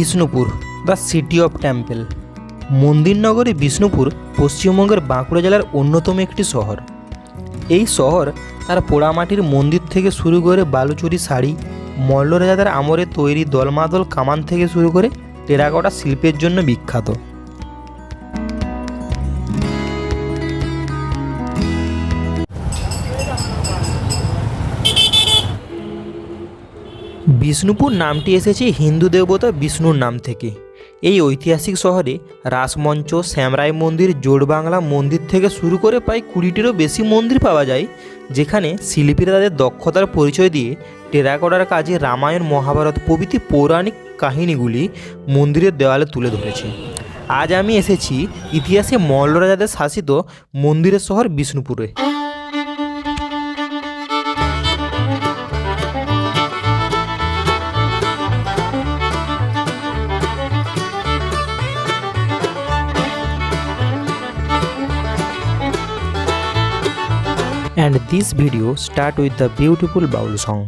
Bishnupur, the city of temple. মন্দির নগরী বিষ্ণুপুর পশ্চিমবঙ্গের বাঁকুড়া জেলার অন্যতম একটি শহর। এই শহর তার পোড়ামাটির মন্দির থেকে শুরু করে বালুচুরি শাড়ি, মল্লরাজাদের আমরে তৈরি দলমাদল কামান থেকে শুরু করে টেরাকোটা শিল্পের জন্য বিখ্যাত। বিষ্ণুপুর নামটি এসেছে হিন্দু দেবতা বিষ্ণুর নাম থেকে। এই ঐতিহাসিক শহরে রাসমঞ্চ, শ্যামরাই মন্দির, জোড়বাংলা মন্দির থেকে শুরু করে প্রায় কুড়িটিরও বেশি মন্দির পাওয়া যায়, যেখানে শিল্পীরা তাদের দক্ষতার পরিচয় দিয়ে টেরাকোটার কাজে রামায়ণ, মহাভারত প্রভৃতি পৌরাণিক কাহিনীগুলি মন্দিরের দেওয়ালে তুলে ধরেছে। আজ আমি এসেছি ইতিহাসে মল্ল রাজাদের শাসিত মন্দিরের শহর বিষ্ণুপুরে। And this video start with the beautiful baul song.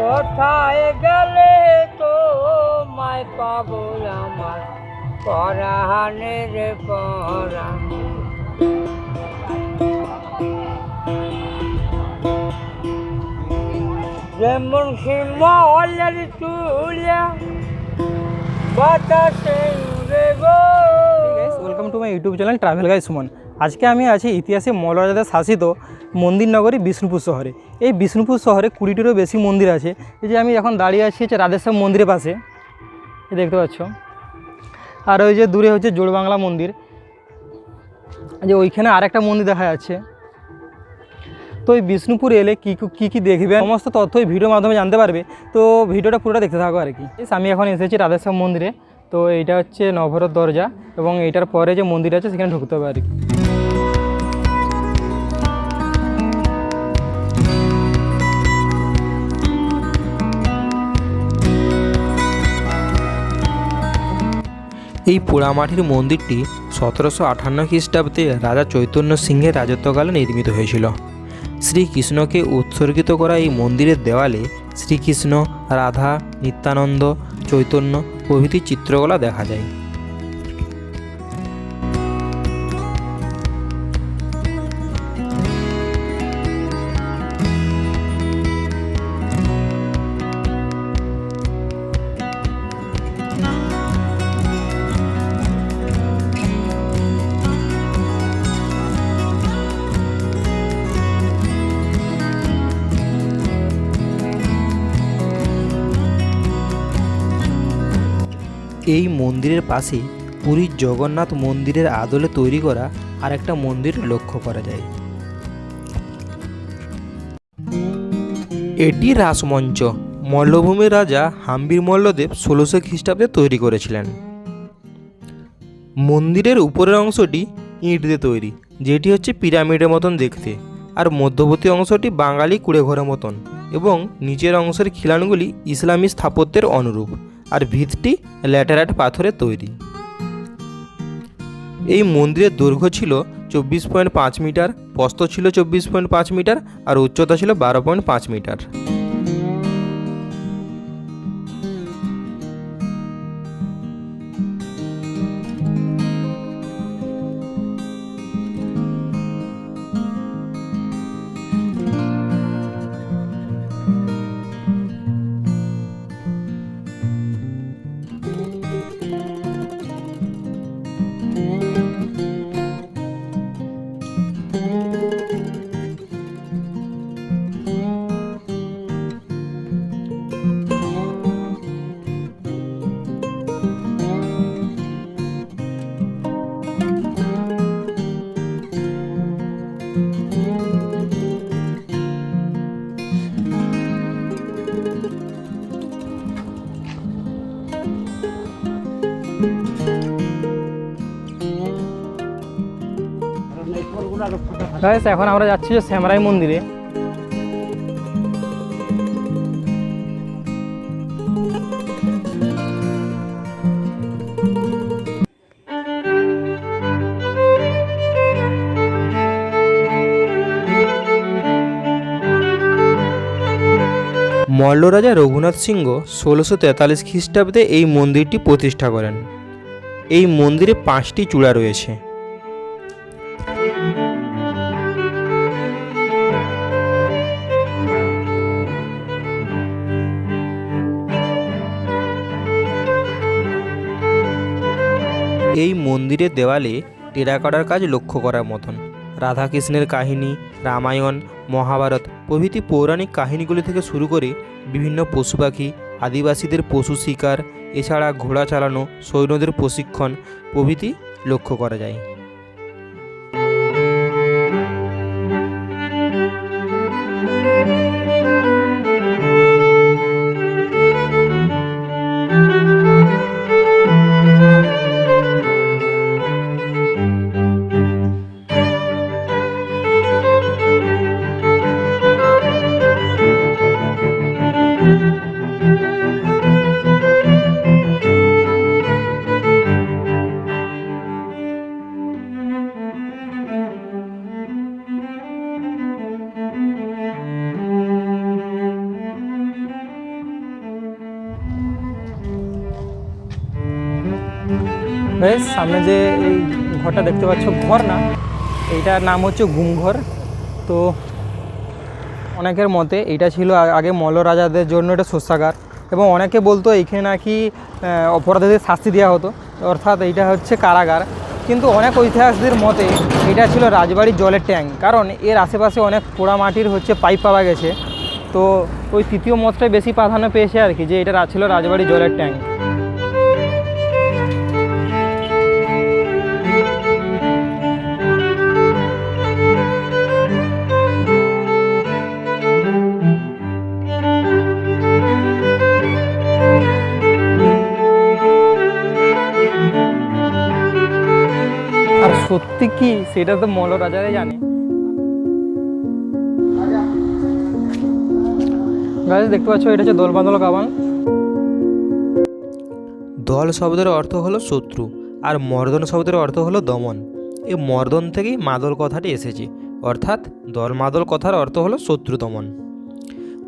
কোথায় গেলে তো মায় পাবো আমার পরাহানের পরাণ যেমন সিমলের চুলা বাতাসে উড়ে গো। Welcome to my YouTube channel travel guy Suman আজকে আমি আছি ইতিহাসে মৌলরাজাদের শাসিত মন্দির নগরী বিষ্ণুপুর শহরে। এই বিষ্ণুপুর শহরে কুড়িটিরও বেশি মন্দির আছে। এই যে আমি এখন দাঁড়িয়ে আছি হচ্ছে রাধেশ্যাম মন্দিরের পাশে। দেখতে পাচ্ছ? আর ওই যে দূরে হচ্ছে জোড়বাংলা মন্দির। যে ওইখানে আরেকটা মন্দির দেখা যাচ্ছে। তো এই বিষ্ণুপুর এলে কী কী কী দেখবে সমস্ত তথ্য এই ভিডিওর মাধ্যমে জানতে পারবে। তো ভিডিওটা পুরোটা দেখতে থাকো আর কি। আমি এখন এসেছি রাধেশ্যাম মন্দিরে। তো এইটা হচ্ছে নভরত দরজা এবং এইটার পরে যে মন্দির আছে সেখানে ঢুকতে হবে আর কি। এই পোড়ামাটির মন্দিরটি সতেরোশো আঠান্ন খ্রিস্টাব্দে রাজা চৈতন্য সিংহের রাজত্বকালে নির্মিত হয়েছিল। শ্রীকৃষ্ণকে উৎসর্গিত করা এই মন্দিরের দেওয়ালে শ্রীকৃষ্ণ, রাধা, নিত্যানন্দ, চৈতন্য প্রভৃতি চিত্রকলা দেখা যায়। এই মন্দিরের পাশে পুরীর জগন্নাথ মন্দিরের আদলে তৈরি করা আরেকটা মন্দির লক্ষ্য করা যায়। এটি রাসমঞ্চ। মল্লভূমির রাজা হাম্বির মল্লদেব ষোলোশো খ্রিস্টাব্দে তৈরি করেছিলেন। মন্দিরের উপরের অংশটি ইট দিয়ে তৈরি, যেটি হচ্ছে পিরামিডের মতন দেখতে, আর মধ্যবর্তী অংশটি বাঙালি কুড়েঘরের মতন এবং নিচের অংশের খিলানগুলি ইসলামী স্থাপত্যের অনুরূপ। আর ভিতটি ল্যাটেরাইট পাথরে তৈরি। এই মন্দিরের দৈর্ঘ্য ছিল চব্বিশ পয়েন্ট পাঁচ মিটার প্রস্ত ছিল চব্বিশ পয়েন্ট পাঁচ মিটার আর উচ্চতা ছিল বারো পয়েন্ট পাঁচ মিটার। Guys, এখন আমরা যাচ্ছি যে শ্যামরাই মন্দিরে। মল্ল রাজা রঘুনাথ সিংহ ষোলোশো তেতাল্লিশ খ্রিস্টাব্দে এই মন্দিরটি প্রতিষ্ঠা করেন। এই মন্দিরে পাঁচটি চূড়া রয়েছে। এই মন্দিরের দেওয়ালে টেরাকোটার কাজ লক্ষ্য করার মতন। রাধাকৃষ্ণের কাহিনী, রামায়ণ, মহাভারত প্রভৃতি পৌরাণিক কাহিনীগুলি থেকে শুরু করে বিভিন্ন পশু পাখি, আদিবাসীদের পশু শিকার, এছাড়া ঘোড়া চালানো, সৈন্যদের প্রশিক্ষণ প্রভৃতি লক্ষ্য করা যায়। বেশ সামনে যে এই ঘরটা দেখতে পাচ্ছ, ঘর না, এইটার নাম হচ্ছে গুমঘর। তো অনেকের মতে এইটা ছিল আগে মল্ল রাজাদের জন্য এটা শস্যাগার এবং অনেকে বলতো এইখানে নাকি অপরাধীদের শাস্তি দেওয়া হতো। অর্থাৎ এইটা হচ্ছে কারাগার। কিন্তু অনেক ঐতিহাসিকদের মতে এটা ছিল রাজবাড়ির জলের ট্যাঙ্ক। কারণ এর আশেপাশে অনেক পোড়া মাটির হচ্ছে পাইপ পাওয়া গেছে। তো ওই তৃতীয় মতটাই বেশি প্রাধান্য পেয়েছে আর কি, যে এটা ছিল রাজবাড়ির জলের ট্যাঙ্ক। সত্যি কি? সেটা তো মল্ল রাজারাই জানে। গাছ দেখতে পাচ্ছ, এটা হচ্ছে দোলবাদল কাবান। দল শব্দের অর্থ হলো শত্রু, আর মর্দন শব্দের অর্থ হলো দমন। এই মর্দন থেকেই মাদল কথাটি এসেছে, অর্থাৎ দল মাদল কথার অর্থ হলো শত্রু দমন।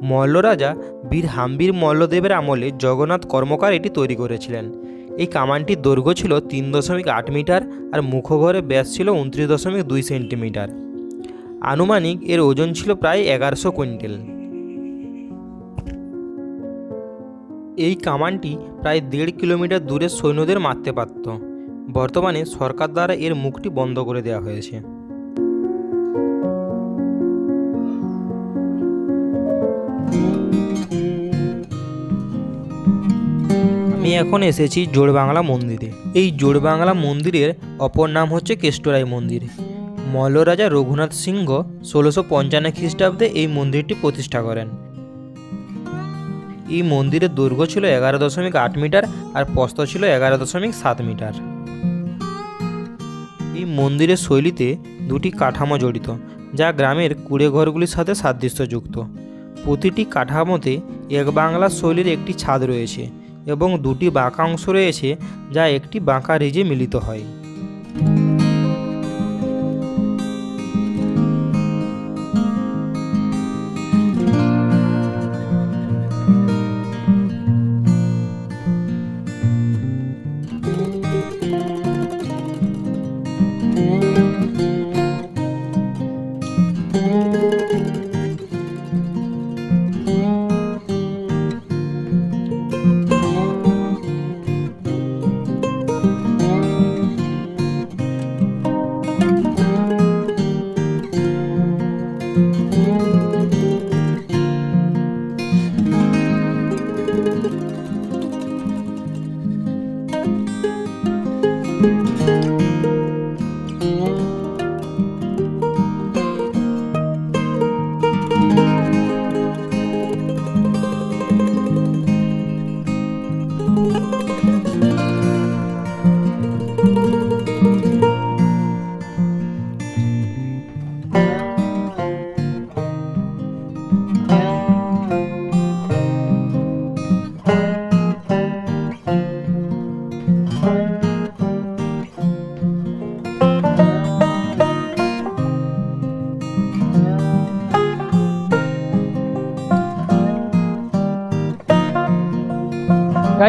মল্ল রাজা বীর হাম্বির মল্লদেবের আমলে জগন্নাথ কর্মকার এটি তৈরি করেছিলেন। এই কামানটির দৈর্ঘ্য ছিল তিন দশমিক আট মিটার আর মুখঘরে ব্যাস ছিল উনত্রিশ দশমিক দুই সেন্টিমিটার। আনুমানিক এর ওজন ছিল প্রায় এগারোশো কুইন্টাল। এই কামানটি প্রায় দেড় কিলোমিটার দূরে সৈন্যদের মারতে পারত। বর্তমানে সরকার দ্বারা এর মুখটি বন্ধ করে দেওয়া হয়েছে। আমি এখন এসেছি জোড়বাংলা মন্দিরে। এই জোড়বাংলা মন্দিরের অপর নাম হচ্ছে কেষ্টরাই মন্দির। মল্ল রাজা রঘুনাথ সিংহ ষোলোশো পঞ্চান্ন খ্রিস্টাব্দে এই মন্দিরটি প্রতিষ্ঠা করেন। এই মন্দিরের দৈর্ঘ্য ছিল এগারো দশমিক আট মিটার আর প্রস্থ ছিল এগারো দশমিক সাত মিটার। এই মন্দিরের শৈলীতে দুটি কাঠামো জড়িত, যা গ্রামের কুড়ে ঘরগুলির সাথে সাদৃশ্যযুক্ত। প্রতিটি কাঠামোতে এক বাংলা শৈলীর একটি ছাদ রয়েছে। এবং দুটি বাঁকা অংশ রয়েছে যা একটি বাঁকা রিজে মিলিত হয়।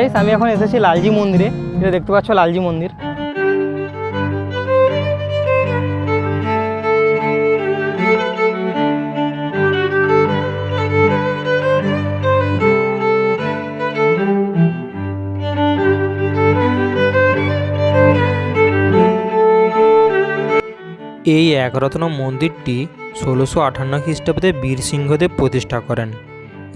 গাইস, আমি এখন এসেছি লালজি মন্দিরে। এটা দেখতে পাচ্ছ লালজি মন্দির। এই একরত্ন মন্দিরটি ষোলোশো আটান্ন খ্রিস্টাব্দে বীর সিংহদেব প্রতিষ্ঠা করেন।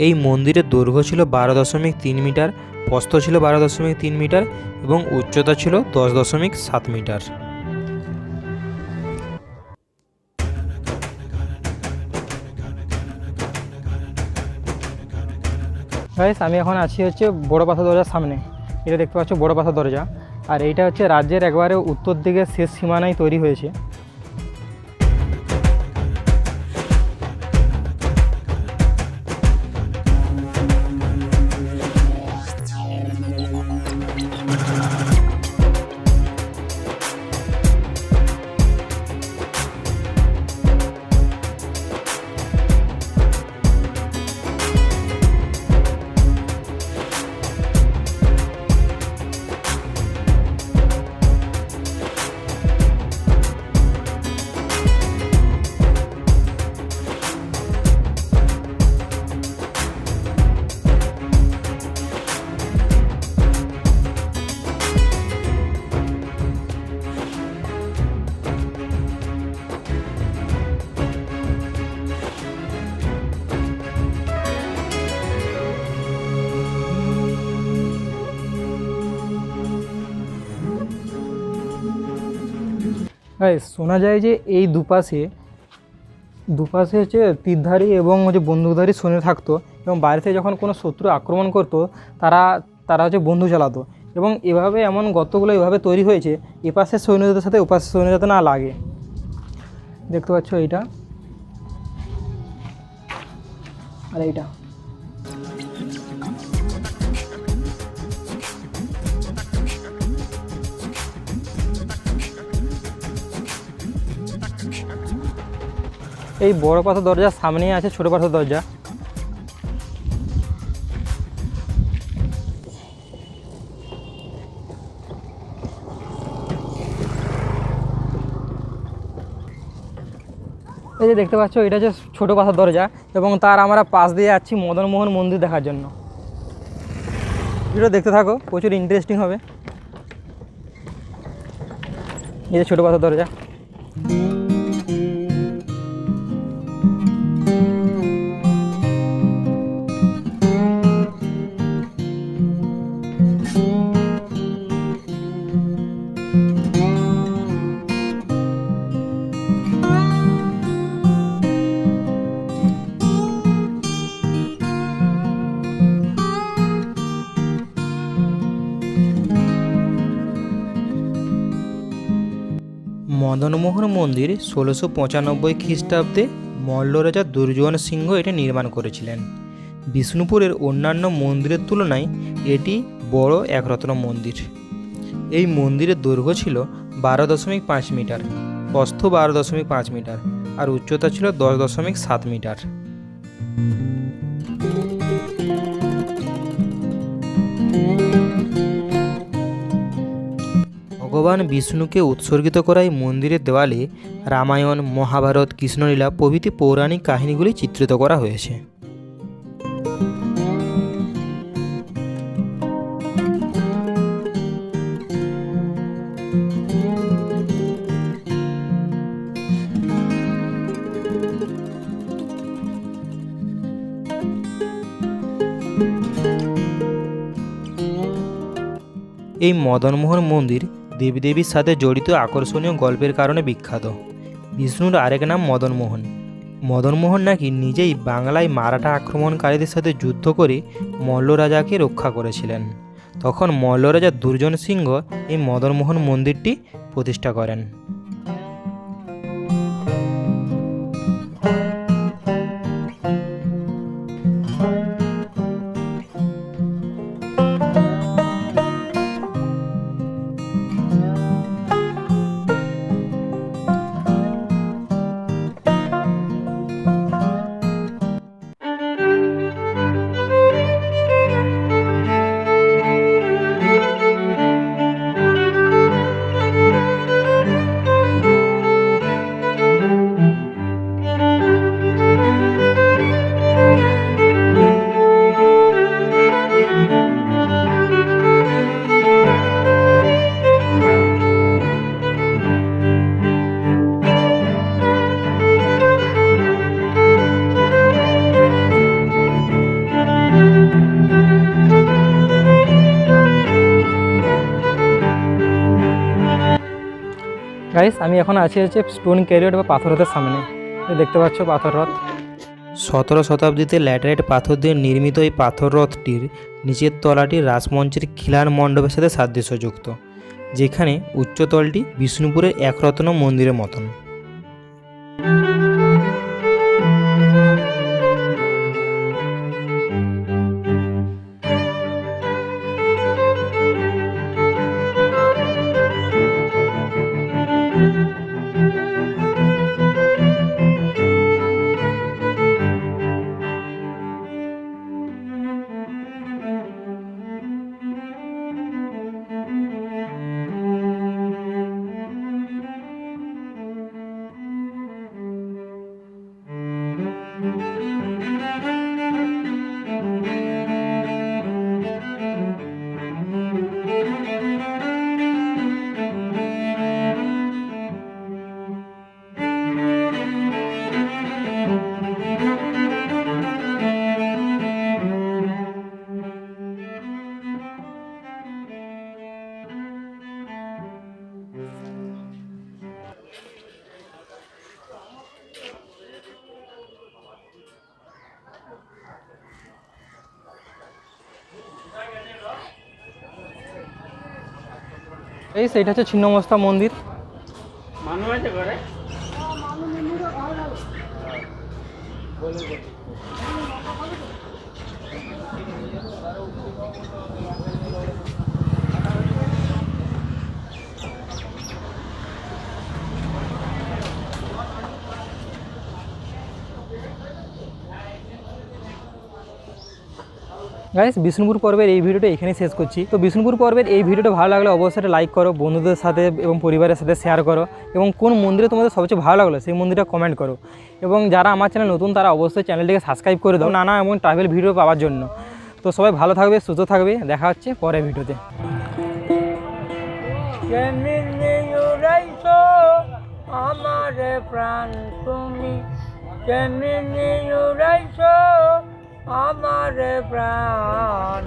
এই মন্দিরের দৈর্ঘ্য ছিল বারো দশমিক তিন মিটার, প্রস্থ ছিল বারো দশমিক তিন মিটার এবং উচ্চতা ছিল দশ দশমিক সাত মিটার। আমি এখন আছি হচ্ছে বড় পাথর দরজার সামনে। এটা দেখতে পাচ্ছ বড় পাথর দরজা। আর এইটা হচ্ছে রাজ্যের একবারে উত্তর দিকে শেষ সীমানায় তৈরি হয়েছে। গাইস শোনা যায় যে এই দুপাশে দুপাশে হচ্ছে তীরধারী এবং হচ্ছে বন্দুকধারী সৈন্য থাকতো এবং বাইরে থেকে যখন কোনো শত্রু আক্রমণ করতো, তারা তারা হচ্ছে বন্ধু চালাতো এবং এভাবে এমন গর্তগুলো এভাবে তৈরি হয়েছে এপাশের সৈন্যদের সাথে ওপাশের সৈন্য যাতে না লাগে। দেখতে পাচ্ছ এইটা? আর এইটা। এই বড় পাথর দরজার সামনেই আছে, ছোট পাথর দরজা। এই যে দেখতে পাচ্ছ, এটা হচ্ছে ছোটো পাথর দরজা এবং তার আমরা পাশ দিয়ে যাচ্ছি মদনমোহন মন্দির দেখার জন্য। এটা দেখতে থাকো, প্রচুর ইন্টারেস্টিং হবে। এই যে ছোটো পাথর দরজা। মদনমোহন মন্দির ষোলোশো পঁচানব্বই খ্রিস্টাব্দে মল্ল রাজা দুর্যোধন সিংহ এটি নির্মাণ করেছিলেন। বিষ্ণুপুরের অন্যান্য মন্দিরের তুলনায় এটি বড় একরত্ন মন্দির। এই মন্দিরের দৈর্ঘ্য ছিল বারো দশমিক পাঁচ মিটার প্রস্থ বারো দশমিক পাঁচ মিটার আর উচ্চতা ছিল দশ দশমিক সাত মিটার। ভগবান বিষ্ণুকে উৎসর্গিত করা এই মন্দিরের দেওয়ালে রামায়ণ, মহাভারত, কৃষ্ণলীলা প্রভৃতি পৌরাণিক কাহিনীগুলি চিত্রিত করা হয়েছে। এই মদনমোহন মন্দির দেবদেবীর সাথে জড়িত আকর্ষণীয় গল্পের কারণে বিখ্যাত। বিষ্ণুর আরেক নাম মদনমোহন। মদনমোহন নাকি নিজেই বাংলায় মারাঠা আক্রমণকারীদের সাথে যুদ্ধ করে মল্ল রাজাকে রক্ষা করেছিলেন। তখন মল্ল রাজা দুর্জন সিংহ এই মদনমোহন মন্দিরটি প্রতিষ্ঠা করেন। আমি এখন আছি হচ্ছে স্টোন ক্যারিয়ার বা পাথর রথের সামনে দেখতে পাচ্ছ পাথর রথ সতেরো শতাব্দীতে ল্যাটারাইট পাথর দিয়ে নির্মিত এই পাথর রথটির নিচের তলাটি রাসমঞ্চের খিলান মণ্ডপের সাথে সাদৃশ্যযুক্ত, যেখানে উচ্চতলটি বিষ্ণুপুরের একরত্ন মন্দিরের মতন। এই সেইটা হচ্ছে ছিন্নমস্তা মন্দির। গাইস বিষ্ণুপুর পর্বের এই ভিডিওটা এখানেই শেষ করছি। তো বিষ্ণুপুর পর্বের এই ভিডিওটা ভালো লাগলে অবশ্যই লাইক করো, বন্ধুদের সাথে এবং পরিবারের সাথে শেয়ার করো এবং কোন মন্দিরে তোমাদের সবচেয়ে ভালো লাগল সেই মন্দিরটা কমেন্ট করো। এবং যারা আমার চ্যানেল নতুন, তারা অবশ্যই চ্যানেলটিকে সাবস্ক্রাইব করে দাও নানা এমন ট্রাভেল ভিডিও পাওয়ার জন্য। তো সবাই ভালো থাকবে, সুস্থ থাকবে, দেখা হচ্ছে পরের ভিডিওতে। আমার প্রাণ তুমি। কেমনি আমার প্রাণ